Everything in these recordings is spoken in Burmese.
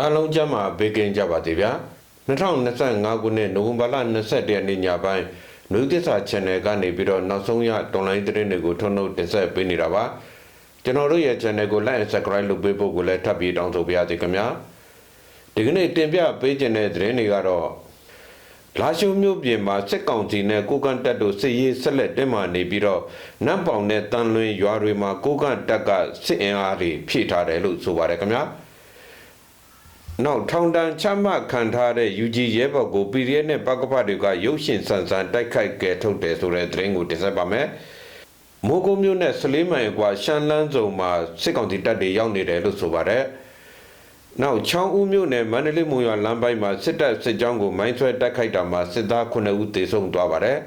အားလုံးကျမ်းမှာဘေးကင်းကြပါသေးဗျာ2025ခုနှစ်နိုဝင်ဘာလ21ရက်နေ့ညပိုင်းနယူးသစ္စာ channel ကနေပြီးတော့နောက်ဆုံးရ online သတင်းတွေကိုထုတ်နှုတ်တင်ဆက်ပေးနေတာပါကျွန်တော်တို့ရဲ့ channel ကို like and subscribe လုပ်ပေးဖို့ကိုလည်းထပ်ပြီးတောင်းဆိုပါရစေခင်ဗျာဒီကနေ့တင်ပြပေးခြင်းတဲ့သတင်းတွေကတော့လာရှုမျိုးပြင်မှာစစ်ကောင်စီနဲ့ကိုကန့်တပ်တို့စစ်ရေးဆက်လက်တင်းမာနေပြီးတော့နတ်ပေါင်နဲ့တန်လွင်ရွာတွေမှာကိုကန့်တပ်ကစစ်အင်အားတွေဖြည့်ထားတယ်လို့ဆိုပါတယ်ခင်ဗျာ နောက်ထောင်တန်းချမှတ်ခံထားတဲ့ UG ရဲဘော်ကို PDF နဲ့ပကပတွေကရုပ်ရှင်ဆန်ဆန်တိုက်ခိုက်ကဲထုတ်တယ်ဆိုတဲ့သတင်းကိုတင်ဆက်ပါမယ်။မိုးကုံမျိုးနဲ့စလေးမိုင်ကွာရှမ်းလန်းစုံမှာစစ်ကောင်စီတပ်တွေရောက်နေတယ်လို့ဆိုပါတယ်။နောက်ချောင်းဦးမျိုးနဲ့မန္တလေးမုံရွာလမ်းပိုင်းမှာစစ်တပ်စစ်ကြောင်းကိုမိုင်းဆွဲတိုက်ခိုက်တာမှာစစ်သား9ဦးသေဆုံးသွားပါတယ်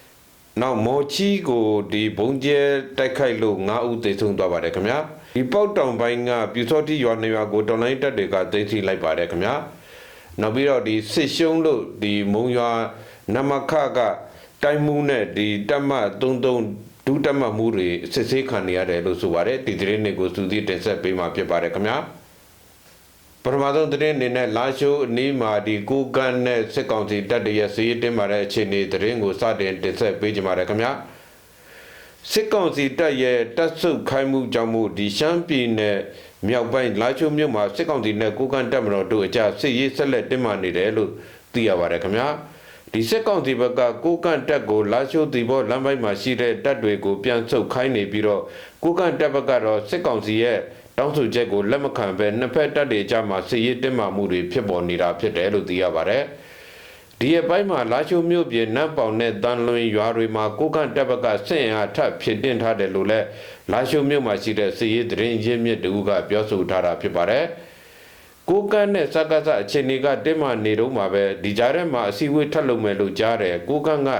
။နောက်မော်ချီကိုဒီဘုံကျဲတိုက်ခိုက်လို့9ဦးသေဆုံးသွားပါတယ်ခင်ဗျာ။ ဒီပေါက်တောင်ပိုင်းကပြူစောတိရွာနေရွာကိုတော်လိုင်းတက်တွေကသိမ်းဆီးလိုက်ပါတယ်ခင်ဗျာနောက်ပြီးတော့ဒီစစ်ရှုံးလို့ဒီမုံရွာနမခကတိုင်းမှုနဲ့ဒီတက်မ33ဒုတက်မမှုတွေစစ်ဆေးခံနေရတယ်လို့ဆိုပါတယ်ဒီသတင်းတွေကိုစူးစီးတင်ဆက်ပေးမှာဖြစ်ပါတယ်ခင်ဗျာပထမဆုံးသတင်းအနေနဲ့လာရှိုးအနီးမှာဒီကိုကန်နဲ့စစ်ကောင်စီတပ်တွေရဲ့စီးရင်တင်ပါတဲ့အခြေအနေသတင်းကိုစတင်တင်ဆက်ပေးကြပါရခင်ဗျာ စစ်ကောင်စီတပ်ရဲ့တပ်ဆုပ်ခိုင်းမှုကြောင့်မို့ဒီရှမ်းပြည်နယ်မြောက်ပိုင်းလာချိုမြို့မှာစစ်ကောင်စီနဲ့ကိုကန့်တပ်မတော်တို့အကြစစ်ရေးဆက်လက်တင်းမာနေတယ်လို့သိရပါတယ်ခင်ဗျာဒီစစ်ကောင်စီဘက်ကကိုကန့်တပ်ကိုလာချိုတီဘောလမ်းပိုင်းမှာရှိတဲ့တပ်တွေကိုပြန်ဆုပ်ခိုင်းနေပြီးတော့ကိုကန့်တပ်ဘက်ကတော့စစ်ကောင်စီရဲ့တောင်းဆိုချက်ကိုလက်မခံဘဲနှစ်ဖက်တပ်တွေအကြမှာစစ်ရေးတင်းမာမှုတွေဖြစ်ပေါ်နေတာဖြစ်တယ်လို့သိရပါတယ်။ ဒီအပိုင်းမှာလာချိုမြို့ပြည်နတ်ပေါင်နဲ့တန်လွင်ရွာတွေမှာကိုကန့်တပ်ဘက်ကဆင့်အားထပ်ဖြစ်တင်ထားတယ်လို့လည်းလာချိုမြို့မှာရှိတဲ့စစ်ရေးသတင်းရင်းမြစ်တူကပြောဆိုထားတာဖြစ်ပါတယ်။ကိုကန့်နဲ့စကားစအခြေအနေကတင်းမာနေတော့မှာပဲဒီကြားထဲမှာအစည်းအဝေးထပ်လုပ်မယ်လို့ကြားတယ်ကိုကန့်က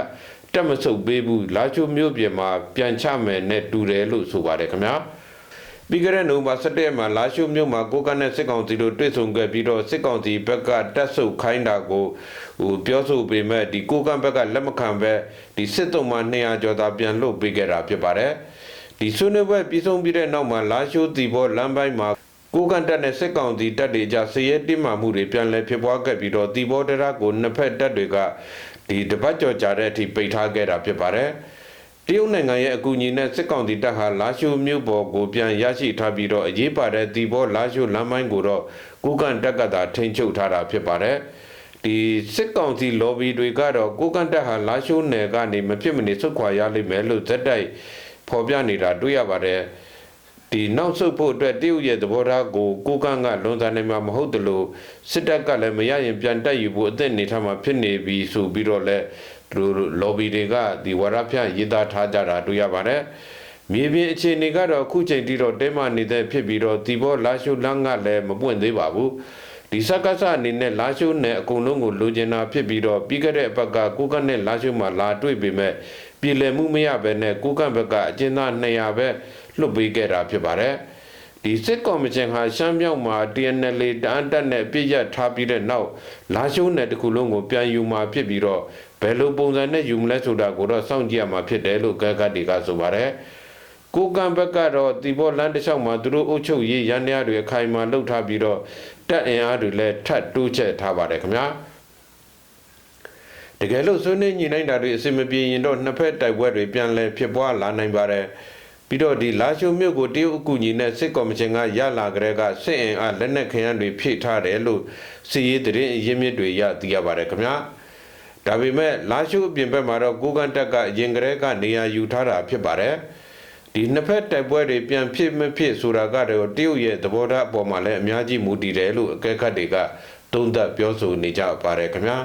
တက်မဆုပ်ပေးဘူးလာချိုမြို့ပြည်မှာပြန်ချမယ်နဲ့တူတယ်လို့ဆိုပါတယ်ခင်ဗျာ။ ပြီးခဲ့တဲ့နိုဝင်ဘာ17ရက်မှာလာရှိုးမြို့မှာကိုကနဲ့စစ်ကောင်စီတို့တွေ့ဆုံခဲ့ပြီးတော့စစ်ကောင်စီဘက်ကတက်ဆုပ်ခိုင်းတာကိုဟိုပြောဆိုပေမဲ့ဒီကိုကဘက်ကလက်မခံပဲဒီစစ်တုံးမှ200ကျော်သာပြန်လွတ်ပေးခဲ့တာဖြစ်ပါတယ်ဒီဆွေးနွေးပွဲပြီးဆုံးပြီးတဲ့နောက်မှာလာရှိုးတီဘောလမ်းပိုင်းမှာကိုကန်တက်နဲ့စစ်ကောင်စီတပ်တွေကြားစရဲတိမှမှုတွေပြန်လည်ဖြစ်ပွားခဲ့ပြီးတော့တီဘောတရကိုနှစ်ဖက်တပ်တွေကဒီတပတ်ကျော်ကြာတဲ့အထိပိတ်ထားခဲ့တာဖြစ်ပါတယ်။ တရုတ်နိုင်ငံရဲ့အကူအညီနဲ့စစ်ကောင်စီတပ်ဟာလာရှိုမြို့ပေါ်ကိုပြန်ရရှိထားပြီးတော့အရေးပါတဲ့တီဘောလာရှိုလမ်းမိုင်းကိုတော့ကိုကန်တက်ကသာထိန်းချုပ်ထားတာဖြစ်ပါတယ်ဒီစစ်ကောင်စီ lobby တွေကတော့ကိုကန်တက်ဟာလာရှိုနယ်ကနေမဖြစ်မနေဆုတ်ခွာရလိမ့်မယ်လို့ဇက်တိုက်ဖော်ပြနေတာတွေ့ရပါတယ်ဒီနောက်ဆုတ်ဖို့အတွက်တရုတ်ရဲ့သဘောထားကိုကိုကန့်ကလွန်ဆန်နေမှာမဟုတ်တလို့စစ်တပ်ကလည်းမရရင်ပြန်တက်ယူဖို့အသင့်နေထားမှာဖြစ်နေပြီဆိုပြီးတော့လည်း သူတို့ lobby တွေကဒီဝရဖြန့်ရေးသားထားကြတာတွေ့ရပါတယ်မြေပြင်အခြေအနေကတော့အခုချိန်ထိတော့တဲမနေတဲ့ဖြစ်ပြီးတော့ဒီဘောလာရှုလန်းကလည်းမပွင့်သေးပါဘူးဒီစကားစအနေနဲ့လာရှုနဲ့အကုန်လုံးကိုလိုချင်တာဖြစ်ပြီးတော့ပြီးခဲ့တဲ့အပတ်ကကိုကနဲ့လာရှုမှာလာတွေ့ပေမဲ့ပြည်လည်မှုမရဘဲနဲ့ကိုကဘက်ကအကျဉ်းသား200ပဲလွတ်ပေးခဲ့တာဖြစ်ပါတယ် ဒီစစ်ကော်မရှင်ဟာရှမ်းမြောက်မှာ TNL တန်တက်နဲ့ပြည့်ရထားပြီးတဲ့နောက်လာရှုံးနယ်တစ်ခုလုံးကိုပြန်ယူมาဖြစ်ပြီးတော့ဘယ်လိုပုံစံနဲ့ယူမလဲဆိုတာကိုတော့စောင့်ကြည့်ရမှာဖြစ်တယ်လို့ကကတီကဆိုပါတယ်ကိုကံဘက်ကတော့တီဘောလန်တစ်လျှောက်မှာသူတို့အုပ်ချုပ်ရေးရန်ရတွေအခိုင်အမာလှုပ်ထားပြီးတော့တက်အင်အားတွေလည်းထပ်တိုးချက်ထားပါတယ်ခင်ဗျာတကယ်လို့ဆွေးနွေးညှိနှိုင်းတာတွေအဆင်မပြေရင်တော့နှစ်ဖက်တိုက်ပွဲတွေပြန်လည်ဖြစ်ပွားလာနိုင်ပါတယ် ပြီးတော့ဒီလာရှုံမြို့ကိုတရုတ်အကူအညီနဲ့စစ်ကော်မရှင်ကရလာကြတဲ့ကစစ်အင်အားလက်နက်ခရမ်းတွေဖြည့်ထားတယ်လို့စီရေးတရင်ရင်းမြစ်တွေရသိရပါတယ်ခင်ဗျာဒါပေမဲ့လာရှုအပြင်ဘက်မှာတော့ကိုကန်တက်ကအရင်ကတည်းကနေရာယူထားတာဖြစ်ပါတယ်ဒီနှစ်ဖက်တိုက်ပွဲတွေပြန်ဖြစ်မဖြစ်ဆိုတာကတော့တရုတ်ရဲ့သဘောထားအပေါ်မှာလည်းအများကြီးမူတည်တယ်လို့အကဲခတ်တွေကသုံးသပ်ပြောဆိုနေကြပါတယ်ခင်ဗျာ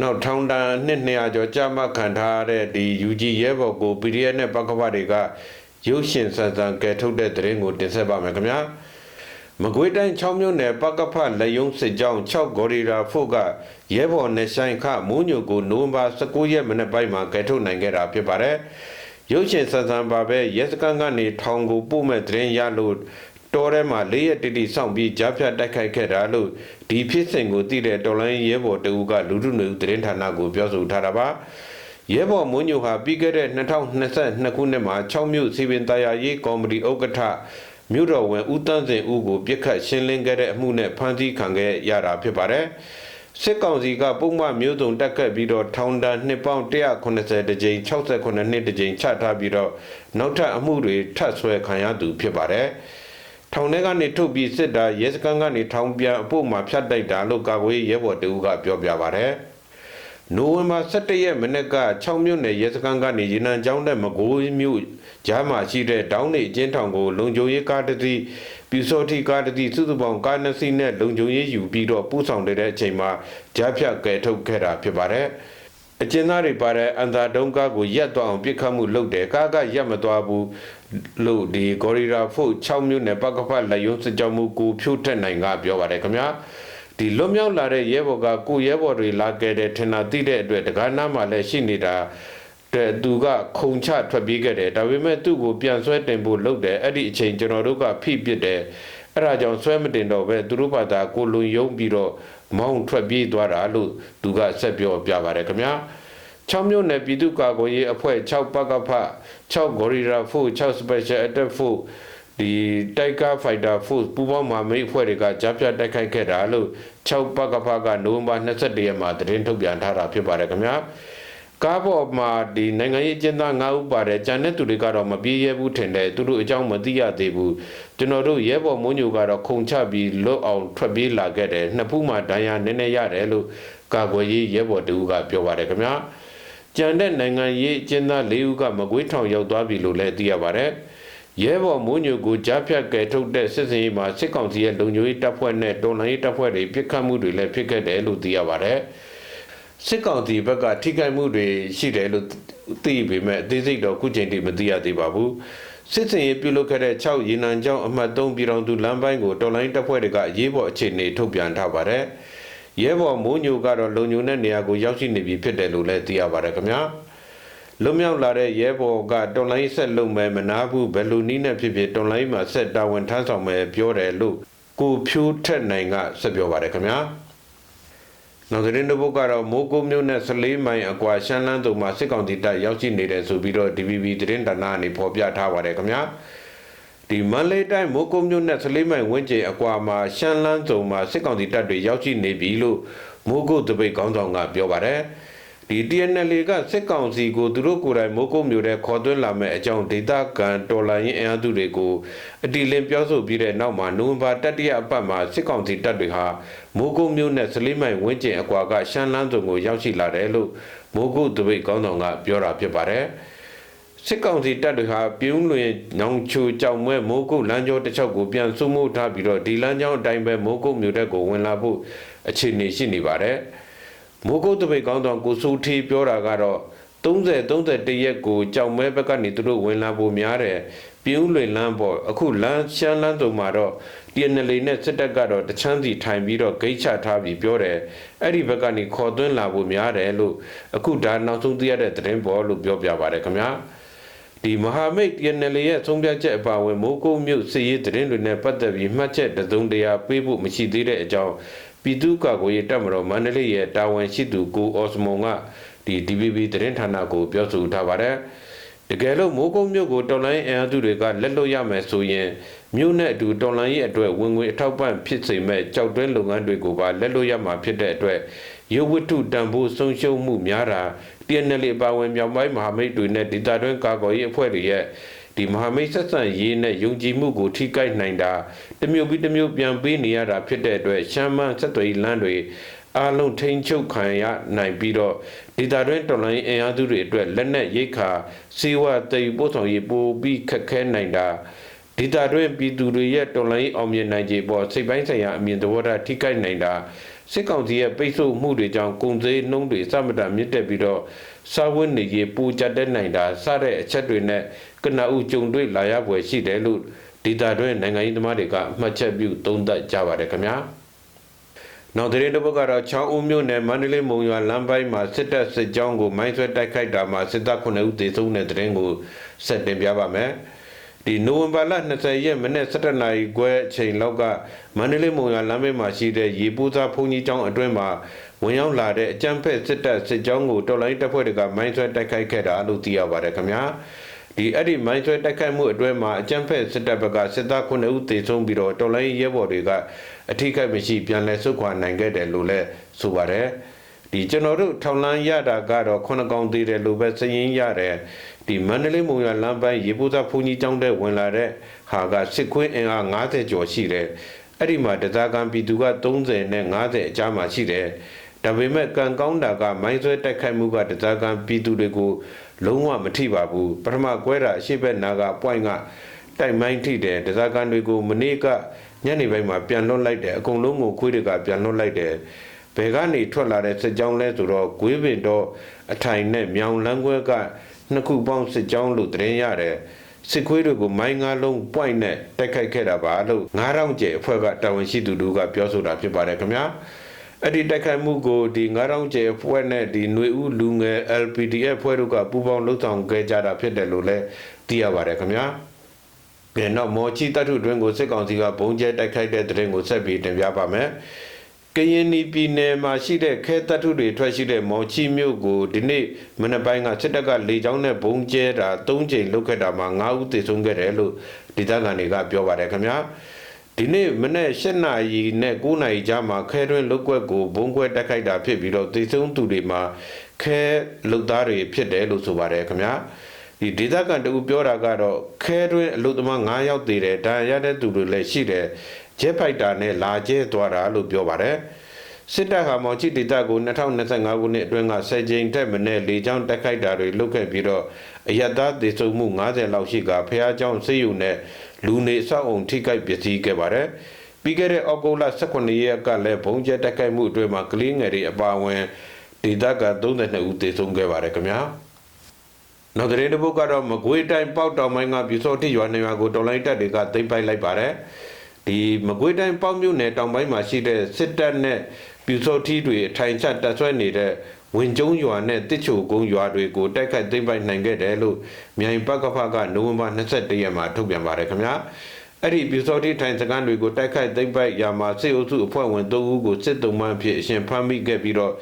နောက်ထောင်တန်းနှစ်200ကျော်ကြာမှခံထားတဲ့ဒီ UG ရဲဘော်ကို PDF နဲ့ပကပတွေကရုပ်ရှင်ဆန်ဆန်ကဲထုတ်တဲ့သတင်းကိုတင်ဆက်ပါမယ်ခင်ဗျာမကွေးတိုင်း6မြို့နယ်ပကဖလက်ယုံစစ်ကြောင်း6ဂေါ်ရီရာဖို့ကရဲဘော်နဲ့ဆိုင်ခမူးညိုကိုနိုဝင်ဘာ19ရက်မနေ့ပိုင်းမှာကဲထုတ်နိုင်ခဲ့တာဖြစ်ပါတယ်ရုပ်ရှင်ဆန်ဆန်ပါပဲရဲစကန်ကနေထောင်ကိုပို့မဲ့သတင်းရလို့ တောထဲမှာလေးရက်တိတိစောင့်ပြီးကြားဖြတ်တိုက်ခိုက်ခဲ့တာလို့ဒီဖြစ်စဉ်ကိုသိတဲ့တော်လိုင်းရဲဘော်တအူကလူထုနေသတင်းဌာနကိုပြောဆိုထားတာပါရဲဘော်မွန်းညိုဟာပြီးခဲ့တဲ့2022ခုနှစ်မှာ6မြို့စီပင်တရားရေးကော်မတီဥက္ကဋ္ဌမြို့တော်ဝင်ဦးတန်းစင်ဦးကိုပြစ်ခတ်ရှင်းလင်းခဲ့တဲ့အမှုနဲ့ဖမ်းဆီးခံခဲ့ရတာဖြစ်ပါတယ်စစ်ကောင်စီကပုံမှန်မျိုးစုံတက်ခတ်ပြီးတော့ထောင်ဒဏ်နှစ်ပေါင်း180တကြိမ်68နှစ်တကြိမ်ချထားပြီးတော့နောက်ထပ်အမှုတွေထပ်ဆွဲခံရသူဖြစ်ပါတယ် ထောင်ထဲကနေထုတ်ပြီးစစ်တာရဲစခန်းကနေထောင်ပြန်အဖို့မှာဖြတ်တိုက်တာလို့ကာကွယ်ရဲဘော်တဦးကပြောပြပါတယ်နိုဝင်ဘာ17ရက်မနေ့က6မြို့နယ်ရဲစခန်းကနေရေနံကျောင်းတဲ့မကိုးမြို့ကြားမှာရှိတဲ့တောင်းနေအကျဉ်းထောင်ကိုလုံခြုံရေးကားတစ်စီးပြူစောတိကားတစ်စီးစုစုပေါင်းကားနှစ်စီးနဲ့လုံခြုံရေးယူပြီးတော့ပူးဆောင်နေတဲ့အချိန်မှာကြားဖြတ်ကယ်ထုတ်ခဲ့တာဖြစ်ပါတယ်အကျဉ်းသားတွေပါတဲ့အန်သာတုံးကားကိုရက်သွားအောင်ပြစ်ခတ်မှုလုပ်တယ်ကားကရက်မသွားဘူး လို့ဒီဂေါ်ရီရာဖို့6မြို့နယ်ပကဖတ်လက်ရုံးစစ်ကြောမှုကိုဖြိုးထက်နိုင်ကပြောပါတယ်ခင်ဗျာဒီလွတ်မြောက်လာတဲ့ရဲဘော်ကကိုရဲဘော်တွေလာခဲ့တဲ့ထင်သာသိတဲ့အတွက်တကားနားမှာလည်းရှိနေတာတဲ့သူကခုံချထွက်ပြေးခဲ့တယ်ဒါပေမဲ့သူ့ကိုပြန်ဆွဲတင်ဖို့လုပ်တယ်အဲ့ဒီအချိန်ကျွန်တော်တို့ကဖိပစ်တယ်အဲ့ဒါကြောင့်ဆွဲမတင်တော့ပဲသူတို့ဘာသာကိုလွန်ယုံပြီးတော့မောင်းထွက်ပြေးသွားတာလို့သူကဆက်ပြောပြပါတယ်ခင်ဗျာ 6မြို့နယ်ပြည်သူ့ကာကွယ်ရေးအဖွဲ့6ပကဖ6 Gorilla Force 6 Special Attack Force ဒီတိုက်ကားဖိုက်တာ force ပူးပေါင်းမာမိတ်အဖွဲ့တွေကကြားဖြတ်တိုက်ခိုက်ခဲ့တာလို့6ပကဖကနိုဝင်ဘာ22ရက်မှာသတင်းထုတ်ပြန်ထားတာဖြစ်ပါတယ်ခင်ဗျာကားပေါ်မှာဒီနိုင်ငံရေးအကျဉ်းသား9ဦးပါတယ်ဂျန်တဲ့သူတွေကတော့မပြေးရဘူးထင်တယ်သူတို့အကြောင်းမသိရသေးဘူးကျွန်တော်တို့ရဲဘော်မွန်းညိုကတော့ခုံချပြီးလွတ်အောင်ထွက်ပြေးလာခဲ့တယ်နှစ်ဖူးမှာဒဏ်ရာနည်းနည်းရတယ်လို့ကာကွယ်ရေးရဲဘော်တူကပြောပါတယ်ခင်ဗျာ ကြံတဲ့နိုင်ငံရေးအကျဉ်းသား၄ဦးကမကွေးထောင်ရောက်သွားပြီလို့လည်းသိရပါတယ်ရဲဘော်မိုးညိုကိုကြားဖြတ်ကယ်ထုတ်တဲ့စစ်စင်ရေးမှာစစ်ကောင်စီရဲ့လုံခြုံရေးတပ်ဖွဲ့နဲ့တော်လှန်ရေးတပ်ဖွဲ့တွေပြစ်ခတ်မှုတွေလည်းဖြစ်ခဲ့တယ်လို့သိရပါတယ်။စစ်ကောင်စီဘက်ကထိခိုက်မှုတွေရှိတယ်လို့သိပေမဲ့အသေးစိတ်တော့ခုချိန်ထိမသိရသေးပါဘူး။စစ်စင်ရေးပြုလုပ်ခဲ့တဲ့6ရေနံကျောင်းအမှတ်3ပြည်တော်သူလမ်းပိုင်းကိုတော်လိုင်းတပ်ဖွဲ့တွေကရေးပေါ်အခြေအနေထုတ်ပြန်ထားပါတယ်။ ရဲဘော်မိုးညိုကတော့လုံခြုံတဲ့နေရာကိုရောက်ရှိနေပြီဖြစ်တယ်လို့လည်းသိရပါတယ်ခင်ဗျာ။လွတ်မြောက်လာတဲ့ရဲဘော်ကတွန်လိုင်းဆက်လုပ်မယ်မနာဘူးဘယ်လိုနည်းနဲ့ဖြစ်ဖြစ်တွန်လိုင်းမှာဆက်တာဝန်ထမ်းဆောင်မယ်ပြောတယ်လို့ကိုဖြိုးထက်နိုင်ကဆက်ပြောပါတယ်ခင်ဗျာနောက်သတင်းတစ်ပုဒ်ကတော့မိုးကုတ်မြို့နဲ့14မိုင်အကွာရှမ်းလန်းတုံမှာစစ်ကောင်စီတပ်ရောက်ရှိနေတယ်ဆိုပြီးတော့ DVB သတင်းဌာနကနေဖော်ပြထားပါတယ်ခင်ဗျာ ဒီမန္တလေးတိုင်းမိုးကုတ်မြို့နဲ့14မိုင်ဝန်းကျင်အကွာမှာရှမ်းလန်းတုံမှာစစ်ကောင်စီတပ်တွေရောက်ရှိနေပြီလို့မိုးကုတ်တပိတ်ခေါင်းဆောင်ကပြောပါတယ်ဒီ TNL ကစစ်ကောင်စီကိုသူတို့ကိုယ်တိုင်မိုးကုတ်မျိုးတဲ့ခေါ်သွင်းလာမဲ့အကြောင်းဒေတာကန်တော်လိုင်းရင်အင်အားစုတွေကိုအတီလင်းပြောဆိုပြီးတဲ့နောက်မှာနိုဝင်ဘာတတိယအပတ်မှာစစ်ကောင်စီတပ်တွေဟာမိုးကုတ်မျိုးနဲ့စလေးမိုင်ဝင်းကျင်အကွာကရှမ်းလန်းစုံကိုရောက်ရှိလာတယ်လို့မိုးကုတ်တပိတ်ကောင်းဆောင်ကပြောတာဖြစ်ပါတယ် စစ်ကောင်စီတပ်တွေဟာပြုံးလွင်ညောင်ချိုကြောင်မွဲမိုးကုတ်လမ်းကျောတစ်ချောက်ကိုပြန်စုမှုထားပြီးတော့ဒီလမ်းကျောအတိုင်းပဲမိုးကုတ်မြို့တက်ကိုဝင်လာဖို့အခြေအနေရှိနေပါတယ်။မိုးကုတ်တပိတ်ကောင်းဆောင်ကိုစိုးထေးပြောတာကတော့30 31ရက်ကိုကြောင်မဲဘက်ကနေသူတို့ဝင်လာဖို့များတယ်ပြင်းလွင်လန်းပေါ့အခုလမ်းရှမ်းလန်းတုံမှာတော့ TNL နဲ့စစ်တပ်ကတော့တချမ်းစီထိုင်ပြီးတော့ဂိတ်ချထားပြီးပြောတယ်အဲ့ဒီဘက်ကနေခေါ်သွင်းလာဖို့များတယ်လို့အခုဒါနောက်ဆုံးသိရတဲ့သတင်းပေါ်လို့ပြောပြပါတယ်ခင်ဗျာ ဒီမဟာမိတ် TNL ရဲ့သုံးပြချက်အပါအဝင်မိုးကုတ်မြို့စစ်ရေးသတင်းတွေနဲ့ပတ်သက်ပြီးမှတ်ချက်တစုံတရာပေးဖို့မရှိသေးတဲ့အကြောင်းပြည်သူ့ကာကွယ်ရေးတပ်မတော်မန္တလေးရဲ့တာဝန်ရှိသူကိုအော်စမွန်ကဒီ DBB သတင်းဌာနကိုပြောဆိုထားပါတယ်တကယ်လို့မိုးကုတ်မြို့ကိုတော်လိုင်းအင်အားစုတွေကလက်လွတ်ရမယ်ဆိုရင်မြို့နဲ့အတူတော်လိုင်းရဲ့အတွက်ဝင်ငွေအထောက်ပံ့ဖြစ်စေမဲ့ကြောက်တွဲလုပ်ငန်းတွေကိုပါလက်လွတ်ရမှာဖြစ်တဲ့အတွက်ရုပ်ဝတ္ထုတန်ဖိုးဆုံးရှုံးမှုများတာ TNL ပါဝင်မြောက်ပိုင်းမဟာမိတ်တွေနဲ့ဒေသတွင်းကာကွယ်ရေးအဖွဲ့တွေရဲ့ဒီမဟာမိတ်ဆက်ဆံရေးနဲ့ယုံကြည်မှုကိုထိခိုက်နိုင်တာတမျိုးပြီးတမျိုးပြန်ပေးနေရတာဖြစ်တဲ့အတွက်ရှမ်းမန်းဆက်သွယ်လမ်းတွေအားလုံးထိန်ချုပ်ခံရနိုင်ပြီးတော့ဒေတာတွင်တော်လိုင်းအင်အားစုတွေအတွက်လက်နက်ရိတ်ခါစေဝတည်ပို့ဆောင်ရေးပို့ပြီးခက်ခဲနိုင်တာဒေတာတွင်ပြည်သူတွေရဲ့တော်လိုင်းအောင်မြင်နိုင်ခြေပေါ်စိတ်ပိုင်းဆိုင်ရာအမြင်သဘောထားထိခိုက်နိုင်တာ စစ်ကောင်စီရဲ့ပိတ်ဆို့မှုတွေကြောင့်ကုန်စည်နှုန်းတွေစမတမြင့်တက်ပြီးတော့စာဝတ်နေရေးပူကြတဲ့နိုင်တာစတဲ့အချက်တွေနဲ့ကနအူကြုံတွေ့လာရပွဲရှိတယ်လို့ဒေတာတွင်နိုင်ငံရေးသမားတွေကမှတ်ချက်ပြုသုံးသပ်ကြပါတယ်ခင်ဗျာနောက်တဲ့တစ်ပုဒ်ကတော့ချောင်းဦးမြို့နယ်မန္တလေးမုံရွာလမ်းပိုင်းမှာစစ်တပ်စစ်ကြောင်းကိုမိုင်းဆွဲတိုက်ခိုက်တာမှာစစ်တပ်9ဦးသေဆုံးတဲ့တဲ့ရင်ကိုဆက်တင်ပြပါမယ် ဒီနိုဝင်ဘာလ20ရက်မနေ့17နာရီခွဲအချိန်လောက်ကမန္တလေးမုံရွာလမ်းဘေးမှာရှိတဲ့ရေပူးသားဘုံကြီးကျောင်းအတွင်းမှာဝင်ရောက်လာတဲ့အကြမ်းဖက်စစ်တပ်စစ်ကြောင်းကိုတော်လိုင်းတပ်ဖွဲ့တွေကမိုင်းဆွဲတိုက်ခိုက်ခဲ့တာလို့သိရပါတယ်ခင်ဗျာဒီအဲ့ဒီမိုင်းဆွဲတိုက်ခိုက်မှုအတွင်းမှာအကြမ်းဖက်စစ်တပ်ဘက်ကစစ်သား9ဦးသေဆုံးပြီးတော့တော်လိုင်းရဲဘော်တွေကအထိခိုက်မရှိပြန်လည်ဆုတ်ခွာနိုင်ခဲ့တယ်လို့လည်းဆိုပါတယ် ဒီကျွန်တော်တို့ထောင်လန်းရတာကတော့ခုနကောင်သေးတယ်လို့ပဲစည်ရင်းရတယ်ဒီမန္တလေးမုံရလမ်းပိုင်းရေပိုးသားဘုန်းကြီးကျောင်းတဲ့ဝင်လာတဲ့ဟာကစစ်ခွင်းအင်အား90ကျော်ရှိတယ်အဲ့ဒီမှာတရားခံပြည်သူက30နဲ့90အကြားမှာရှိတယ်ဒါပေမဲ့ကံကောင်းတာကမိုင်းဆွဲတိုက်ခိုက်မှုကတရားခံပြည်သူတွေကိုလုံးဝမထိပါဘူးပထမကွဲတာအရှိဘက်နာက point ကတိုက်မိုင်းထိတယ်တရားခံတွေကိုမနေ့ကညနေပိုင်းမှာပြန်လွှတ်လိုက်တယ်အကုန်လုံးကိုခွေးတွေကပြန်လွှတ်လိုက်တယ် ဘယ်ကနေထွက်လာတဲ့စစ်ကြောင်းလဲဆိုတော့ဂွေးပင်တော့အထိုင်နဲ့မြောင်လန်းခွဲကနှစ်ခုပေါင်းစစ်ကြောင်းလို့သတင်းရတယ်စစ်ခွေးတွေကိုမိုင်းငါးလုံး point နဲ့တိုက်ခိုက်ခဲ့တာပါလို့9000ကျဲအဖွဲ့ကတာဝန်ရှိသူတို့ကပြောဆိုတာဖြစ်ပါတယ်ခင်ဗျာအဲ့ဒီတိုက်ခိုက်မှုကိုဒီ9000ကျဲအဖွဲ့နဲ့ဒီຫນွေဦးလူငယ် LPDF အဖွဲ့တို့ကပူးပေါင်းလှုပ်ဆောင်ခဲ့ကြတာဖြစ်တယ်လို့လည်းသိရပါတယ်ခင်ဗျာ။ပြန်တော့မော်ချီတပ်ထုတွင်ကိုစစ်ကောင်စီကဘုံကျဲတိုက်ခိုက်တဲ့တဲ့ရင်ကိုဆက်ပြီးတင်ပြပါမယ်။ ကရင်ပြည်နယ်မှာရှိတဲ့ခဲတပ်ထုတွေထွက်ရှိတဲ့မော်ချီမြို့ကိုဒီနေ့မနက်ပိုင်းကစစ်တပ်ကလေကြောင်းနဲ့ဘုံကျဲတာ၃ချိန်လုပ်ခဲ့တာမှာ9ဦးသေဆုံးခဲ့တယ်လို့ဒေသခံတွေကပြောပါတယ်ခင်ဗျာ။ဒီနေ့မနေ့၈နာရီနဲ့9နာရီကြားမှာခဲတွင်းလုတ်ကွက်ကိုဘုံကွက်တက်ခိုက်တာဖြစ်ပြီးတော့သေဆုံးသူတွေမှာခဲလုတ်သားတွေဖြစ်တယ်လို့ဆိုပါတယ်ခင်ဗျာဒီဒေသခံတူပြောတာကတော့ခဲတွင်းအလုတ်သမား9ယောက်သေးတယ်ဒါရတဲ့သူတွေလည်းရှိတယ် ဂျက်ဖိုက်တာနဲ့လာကျဲသွားတာလို့ပြောပါတယ်စစ်တပ်ဟာမော်ချီဒေတာကို2025ခုနှစ်အတွင်းကဆယ်ကြိမ်တက်မနဲ့လေကြောင်းတက်ခိုက်တာတွေလုပ်ခဲ့ပြီးတော့အယက်သားသေဆုံးမှု90လောက်ရှိကဖះเจ้าဆေးရုံနဲ့လူနေအဆောက်အုံထိခိုက်ပျက်စီးခဲ့ပါတယ်ပြီးခဲ့တဲ့အောက်တိုဘာ18ရက်ကလည်းဘုံကျက်တက်ခိုက်မှုအတွင်းမှာကလေးငယ်တွေအပါအဝင်ဒေသက32ဦးသေဆုံးခဲ့ပါတယ်ခင်ဗျာနောက်တဲ့တစ်ပုတ်ကတော့မကွေးတိုင်းပေါက်တောင်ပိုင်းကပြူစောတိရွာနေရွာကိုတော်လိုင်းတပ်တွေကသိမ်းပိုက်လိုက်ပါတယ် ဒီမကွေးတိုင်းပေါက်မြို့နယ်တောင်ပိုင်းမှာရှိတဲ့စစ်တပ်နဲ့ပြူစောတိတွေအထိုင်ချတပ်ဆွဲနေတဲ့ဝင်ကျုံရွာနဲ့တစ်ချိုကုန်းရွာတွေကိုတိုက်ခိုက်သိမ်းပိုက်နိုင်ခဲ့တယ်လို့မြိုင်ပကဖကနိုဝင်ဘာ22ရက်မှာထုတ်ပြန်ပါတယ်ခင်ဗျာအဲ့ဒီပြူစောတိထိုင်စကန်တွေကိုတိုက်ခိုက်သိမ်းပိုက်ရာမှာစစ်အုပ်စုအဖွဲ့ဝင်၃ဦးကိုစစ်တုံးမှန်းဖြစ်အရှင်ဖမ်းမိခဲ့ပြီးတော့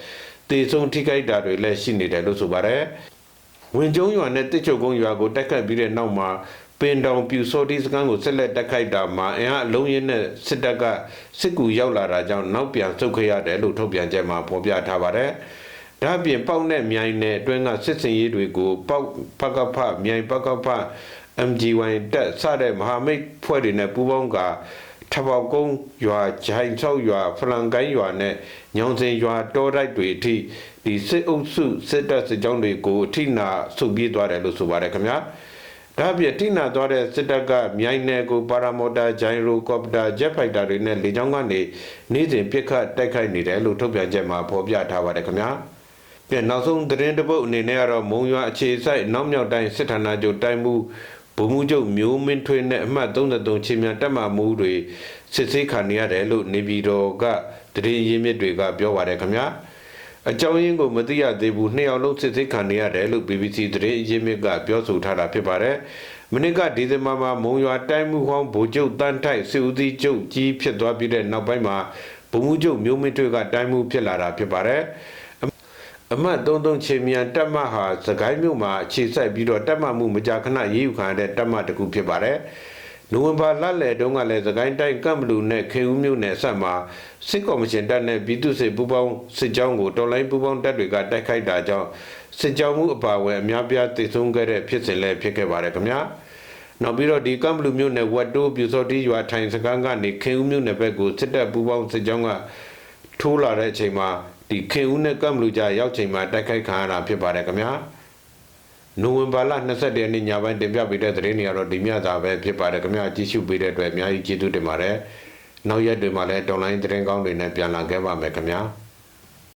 တေဆုံးထိခိုက်တာတွေလည်းရှိနေတယ်လို့ဆိုပါတယ်ဝင်ကျုံရွာနဲ့တစ်ချုပ်ကုန်းရွာကိုတိုက်ခိုက်ပြီးတဲ့နောက်မှာ ပင်တောင်ပြူစောတိစကန်ကိုဆက်လက်တိုက်ခိုက်တာမှာအင်အားအလုံးရင်းနဲ့စစ်တပ်ကစစ်ကူရောက်လာတာကြောင့်နောက်ပြန်ဆုတ်ခဲ့ရတယ်လို့ထုတ်ပြန်ချက်မှာဖော်ပြထားပါတယ်။ဒါ့အပြင်ပေါက်နဲ့မြိုင်နဲ့အတွင်းကစစ်စင်ရေးတွေကိုပေါက်ပကဖမြိုင်ပကဖ MG1 တက်စတဲ့မဟာမိတ်ဖွဲ့တွေနဲ့ပူးပေါင်းကထပေါကုန်းရွာဂျိုင်ဆောက်ရွာဖလန်ကိုင်းရွာနဲ့ညောင်စင်ရွာတောတိုက်တွေအထိဒီစစ်အုပ်စုစစ်တပ်စစ်ကြောင်းတွေကိုအထိနာဆုပ်ပြေးသွားတယ်လို့ဆိုပါတယ်ခင်ဗျာ ဒါ့အပြင်ထိနာသွားတဲ့စစ်တပ်ကမြိုင်နယ်ကိုပါရာမော်တာဂျိုင်ရိုကော်ပတာဂျက်ဖိုက်တာတွေနဲ့လေကြောင်းကနေနေ့စဉ်ပစ်ခတ်တိုက်ခိုက်နေတယ်လို့ထုတ်ပြန်ချက်မှာဖော်ပြထားပါတယ်ခင်ဗျာပြန်နောက်ဆုံးသတင်းတစ်ပုဒ်အနေနဲ့ကတော့မုံရွာအခြေစိုက်နောက်မြောက်တိုင်းစစ်ဌာနချုပ်တိုင်းမှုဗိုလ်မှူးချုပ်မျိုးမင်းထွေးနဲ့အမှတ်33ချင်းမြန်တပ်မမှုတွေစစ်ဆေးခံနေရတယ်လို့နေပြည်တော်ကတရင်ရင်းမြစ်တွေကပြောပါတယ်ခင်ဗျာ အကြောင်းရင်းကိုမသိရသေးဘူးနှစ်ယောက်လုံးစစ်ဆေးခံနေရတယ်လို့ BBC သတင်းရင်းမြစ်ကပြောဆိုထားတာဖြစ်ပါတယ်မနစ်ကဒီဇင်ဘာမှာမုံရွာတိုင်းမှုဟောင်းဗိုလ်ချုပ်တန်းထိုက်စစ်ဦးစီးချုပ်ကြီးဖြစ်သွားပြီးတဲ့နောက်ပိုင်းမှာဗိုလ်မှူးချုပ်မျိုးမင်းထွေးကတိုင်းမှုဖြစ်လာတာဖြစ်ပါတယ်အမတ်33ချင်းမြန်တက်မဟာစကိုင်းမြို့မှာအခြေစိုက်ပြီးတော့တက်မမှုမကြာခဏရေးယူခံရတဲ့တက်မတစ်ခုဖြစ်ပါတယ်။ နိုဝင်ဘာလလယ်တုန်းကလည်းစကိုင်းတိုင်းကမ်ဘလူနဲ့ခေဦးမြို့နယ်ဆက်မှာစစ်ကော်မရှင်တပ်နဲ့ပြည်သူ့စစ်ပူးပေါင်းစစ်ကြောင်းကိုတော်လိုင်းပူးပေါင်းတပ်တွေကတိုက်ခိုက်တာကြောင့်စစ်ကြောင်းမှုအပါအဝင်အများပြားတိုက်ဆုံခဲ့တဲ့ဖြစ်စဉ်လည်းဖြစ်ခဲ့ပါတယ်ခင်ဗျာ။နောက်ပြီးတော့ဒီကမ်ဘလူမြို့နယ်ဝတ်တိုးပြူစောတိရွာထိုင်စကန်းကနေခေဦးမြို့နယ်ဘက်ကိုစစ်တပ်ပူးပေါင်းစစ်ကြောင်းကထိုးလာတဲ့အချိန်မှာဒီခင်ဦးနဲ့ကမ်ဘလူကြားရောက်ချိန်မှာတိုက်ခိုက်ခံရတာဖြစ်ပါတယ်ခင်ဗျာ နိုဝင်ဘာလ22ရက်နေ့ညပိုင်းတင်ပြပေးတဲ့သတင်းတွေကတော့ဒီမြသာပဲဖြစ်ပါတယ်ခင်ဗျာကြည့်ရှုပေးတဲ့အတွက်အများကြီးကျေးဇူးတင်ပါတယ်နောက်ရက်တွေမှာလည်း online သတင်းကောင်းတွေနဲ့ပြန်လာခဲ့ပါမယ်ခင်ဗျာ